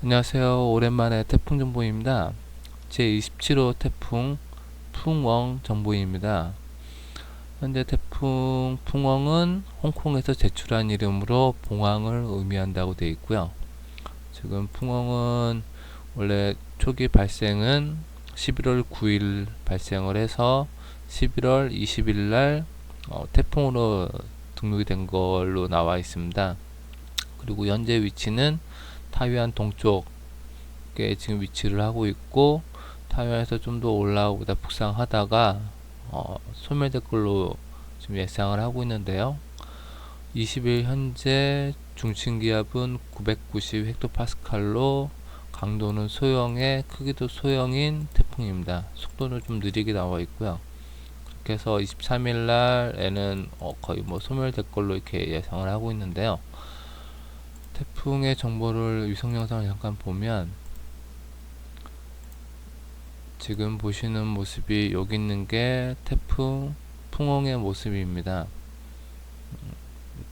안녕하세요. 오랜만에 태풍 정보입니다. 제27호 태풍 풍웡 정보입니다. 현재 태풍 풍웡은 홍콩에서 제출한 이름으로 봉황을 의미한다고 되어 있고요. 지금 풍웡은 원래 초기 발생은 11월 9일 발생을 해서 11월 20일 날 어, 태풍으로 등록이 된 걸로 나와 있습니다. 그리고 현재 위치는 타이완 동쪽에 지금 위치를 하고 있고 타이완에서 좀 더 올라오다 북상하다가 어, 소멸될 걸로 지금 예상을 하고 있는데요. 20일 현재 중심 기압은 990 헥토파스칼로 강도는 소형의 크기도 소형인 태풍입니다. 속도는 좀 느리게 나와 있고요. 그렇게 해서 23일 날에는 어, 거의 뭐 소멸될 걸로 이렇게 예상을 하고 있는데요. 태풍의 정보를 위성 영상을 잠깐 보면 지금 보시는 모습이 여기 있는 게 태풍 풍홍의 모습입니다. 음,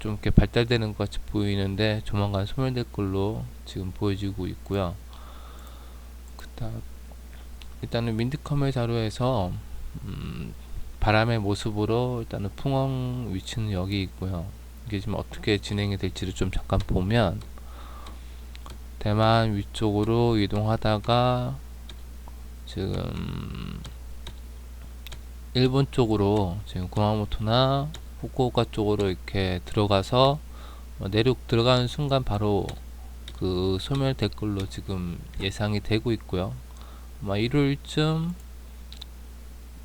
좀 이렇게 발달되는 것 같이 보이는데 조만간 소멸될 걸로 지금 보여지고 있고요. 그다음 일단은 윈드커mer 자료에서 음, 바람의 모습으로 일단은 풍엉 위치는 여기 있고요. 이게 지금 어떻게 진행이 될지를 좀 잠깐 보면 대만 위쪽으로 이동하다가 지금 일본 쪽으로 지금 구마모토나 후쿠오카 쪽으로 이렇게 들어가서 어, 내륙 들어가는 순간 바로 그 소멸될 걸로 지금 예상이 되고 있고요. 아마 일요일쯤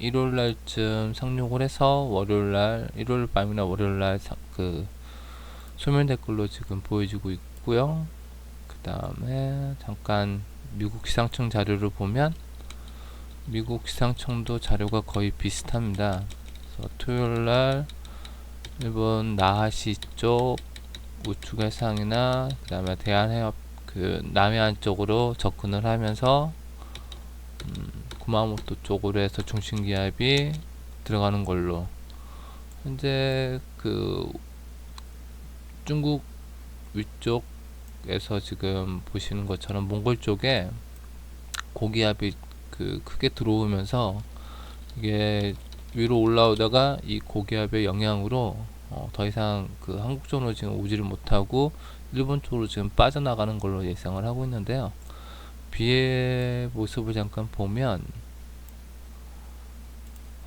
일요일 날쯤 상륙을 해서 월요일 날 일요일 밤이나 월요일 날그 소멸될 걸로 지금 보여지고 있고요. 그 다음에 잠깐 미국 기상청 자료를 보면 미국 기상청도 자료가 거의 비슷합니다. 토요일 날 일본 나하시 쪽 우측 해상이나 그 다음에 대한해협 그 남해안 쪽으로 접근을 하면서 음, 구마모토 쪽으로 해서 중심 기압이 들어가는 걸로 현재 그 중국 위쪽에서 지금 보시는 것처럼 몽골 쪽에 고기압이 그 크게 들어오면서 이게 위로 올라오다가 이 고기압의 영향으로 어, 더 이상 그 한국 쪽으로 지금 오지를 못하고 일본 쪽으로 지금 빠져나가는 걸로 예상을 하고 있는데요. 비의 모습을 잠깐 보면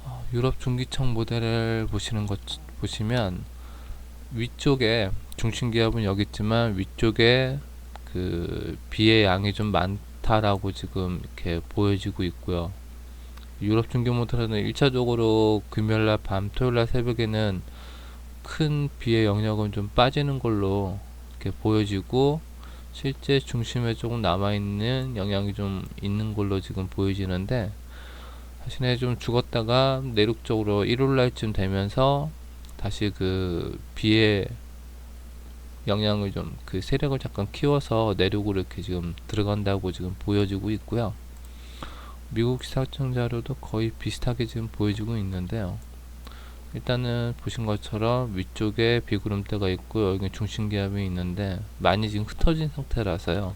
어, 유럽 중기청 모델을 보시는 것 보시면 위쪽에 중심 기압은 여기 있지만 위쪽에 그 비의 양이 좀 많다라고 지금 이렇게 보여지고 있고요. 유럽 중기 모델은 1차적으로 금요일날 밤 토요일날 새벽에는 큰 비의 영역은 좀 빠지는 걸로 이렇게 보여지고 실제 중심에 조금 남아있는 영향이 좀 있는 걸로 지금 보여지는데 사실에 좀 죽었다가 내륙 쪽으로 일요일날쯤 되면서 다시 그 비의 영향을 좀 그 세력을 잠깐 키워서 내륙으로 이렇게 지금 들어간다고 지금 보여지고 있고요. 미국 기상청 자료도 거의 비슷하게 지금 보여지고 있는데요. 일단은 보신 것처럼 위쪽에 비구름대가 있고 여기 중심 기압이 있는데 많이 지금 흩어진 상태라서요.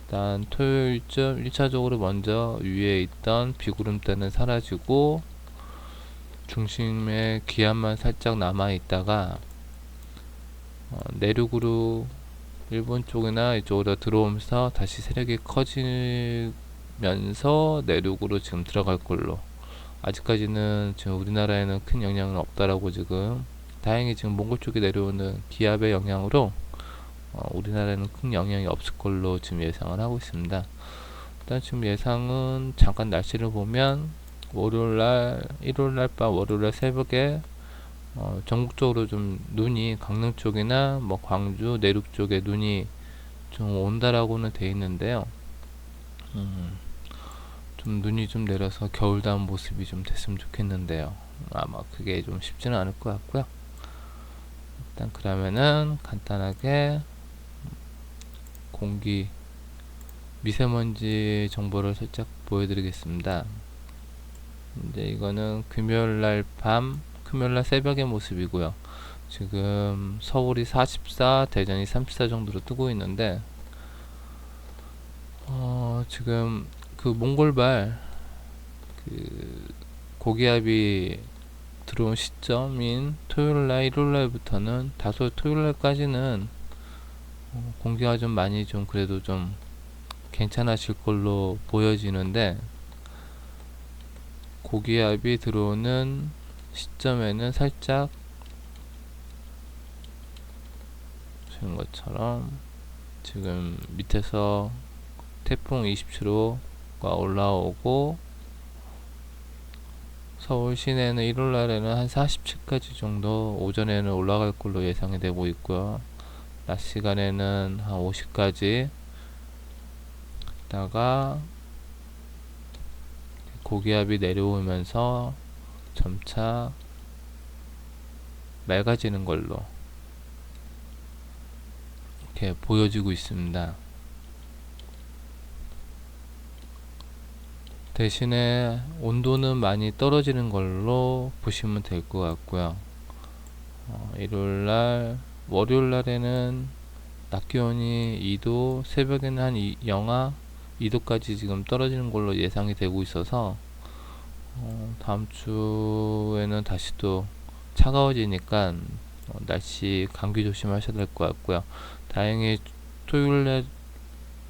일단 토요일쯤 1차적으로 먼저 위에 있던 비구름대는 사라지고 중심의 기압만 살짝 남아 있다가 어, 내륙으로 일본 쪽이나 이쪽으로 들어오면서 다시 세력이 커지면서 내륙으로 지금 들어갈 걸로 아직까지는 지금 우리나라에는 큰 영향은 없다라고 지금 다행히 지금 몽골 쪽에 내려오는 기압의 영향으로 어, 우리나라에는 큰 영향이 없을 걸로 지금 예상을 하고 있습니다. 일단 지금 예상은 잠깐 날씨를 보면 월요일날, 일요일날 밤, 월요일날 새벽에 어, 전국적으로 좀 눈이 강릉 쪽이나 뭐 광주 내륙 쪽에 눈이 좀 온다라고는 돼 있는데요. 음, 좀 눈이 좀 내려서 겨울다운 모습이 좀 됐으면 좋겠는데요. 아마 그게 좀 쉽지는 않을 것 같고요. 일단 그러면은 간단하게 공기 미세먼지 정보를 살짝 보여드리겠습니다. 이제 이거는 금요일 날 밤, 금요일 날 새벽의 모습이고요. 지금 서울이 44, 대전이 34 정도로 뜨고 있는데 지금 그 몽골발 그 고기압이 들어온 시점인 토요일날, 일요일날부터는 다소 토요일날까지는 어, 공기가 좀 많이 좀 그래도 좀 괜찮아질 걸로 보여지는데 고기압이 들어오는 시점에는 살짝 보시는 것처럼 지금 밑에서 태풍 27호 가 올라오고 서울 시내는 1월 날에는 한 47까지 정도 오전에는 올라갈 걸로 예상이 되고 있고요. 낮 시간에는 한 50까지 다가 고기압이 내려오면서 점차 맑아지는 걸로 이렇게 보여지고 있습니다. 대신에 온도는 많이 떨어지는 걸로 보시면 될 것 같고요. 어, 일요일날, 월요일날에는 낮 기온이 2도, 새벽에는 한 이- 영하 2도까지 지금 떨어지는 걸로 예상이 되고 있어서 어, 다음 주에는 다시 또 차가워지니까 어, 날씨 감기 조심하셔야 될 것 같고요. 다행히 토요일 날-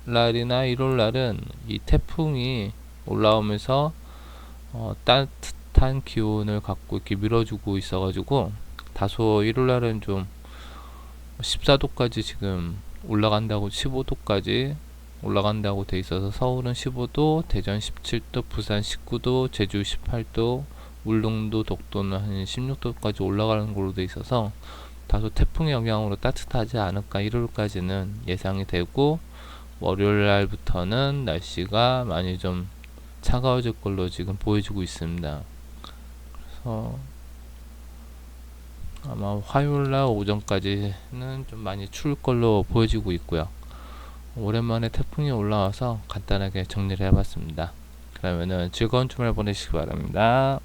날이나 일요일 날은 이 태풍이 올라오면서 어, 따뜻한 기온을 갖고 이렇게 밀어주고 있어가지고 다소 일요일 날은 좀 14도까지 지금 올라간다고 15도까지 올라간다고 돼 있어서 서울은 15도, 대전 17도, 부산 19도, 제주 18도, 울릉도, 독도는 한 16도까지 올라가는 걸로 돼 있어서 다소 태풍의 영향으로 따뜻하지 않을까 일요일까지는 예상이 되고 월요일 날부터는 날씨가 많이 좀 차가워질 걸로 지금 보여지고 있습니다. 그래서 아마 화요일 날 오전까지는 좀 많이 추울 걸로 보여지고 있고요. 오랜만에 태풍이 올라와서 간단하게 정리를 해봤습니다. 그러면은 즐거운 주말 보내시기 바랍니다.